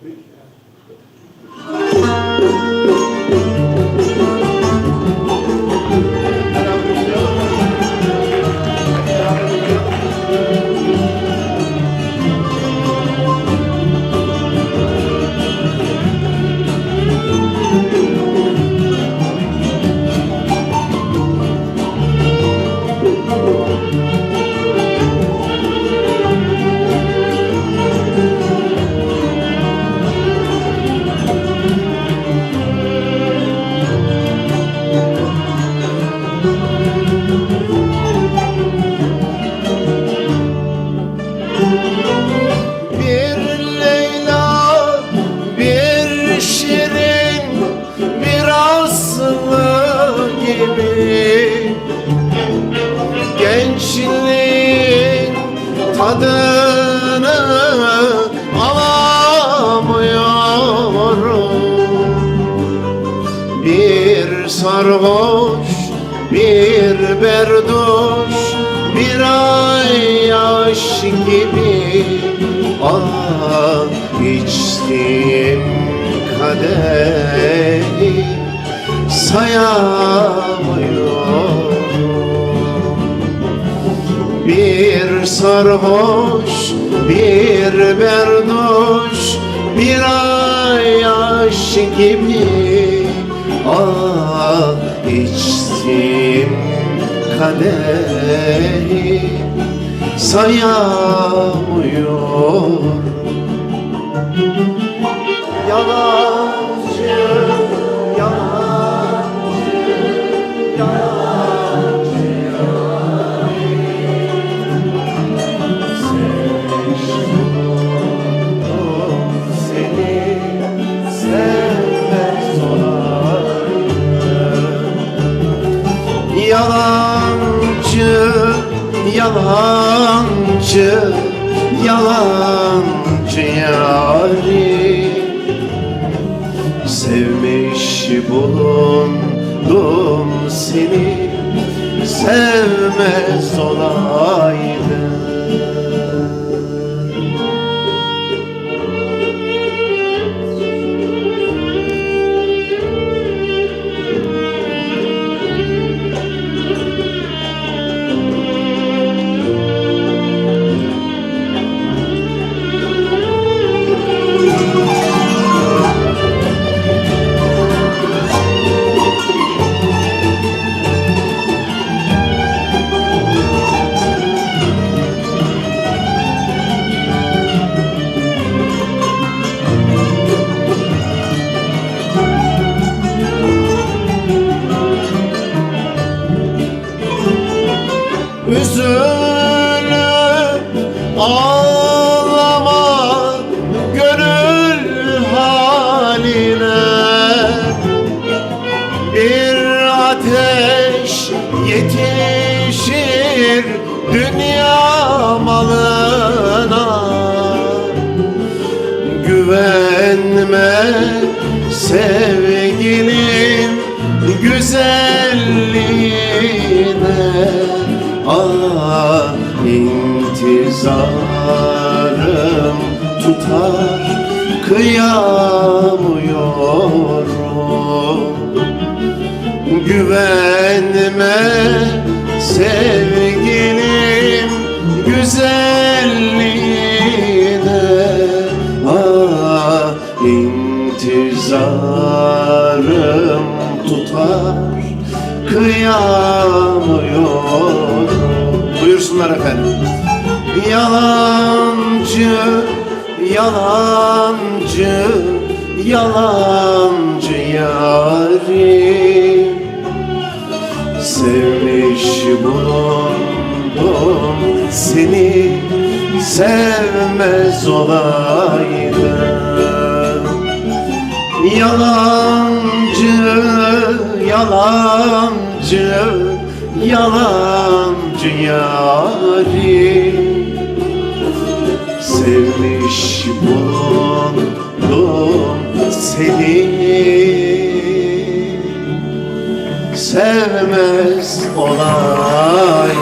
Thank you. gibi. Gençliğin tadını alamıyorum. Bir sarhoş, bir berdoş, bir ayyaş gibi Ah içtiğim kadehi sayar sarhoş, bir berdoş, bir ay yaş gibi. Ah içtim kadehi sayamıyorum Yalancı, yalancı, yalancı yari. Sevmiş bulundum seni sevmez Üzülüp ağlama gönül haline. Bir ateş yetişir dünya malına. Güvenme sevgilim güzelliğine intizarım tutar kıyamıyorum. Güvenme sevgilim güzelliğine. Ah intizarım tutar kıyamıyorum. Buyursunlar efendim Yalancı, yalancı, yalancı yarim Sevmiş bulundum seni sevmez olaydım. Yalancı, yalancı, yalancı yarim Sevmiş bulundum seni. Sevmez olaydım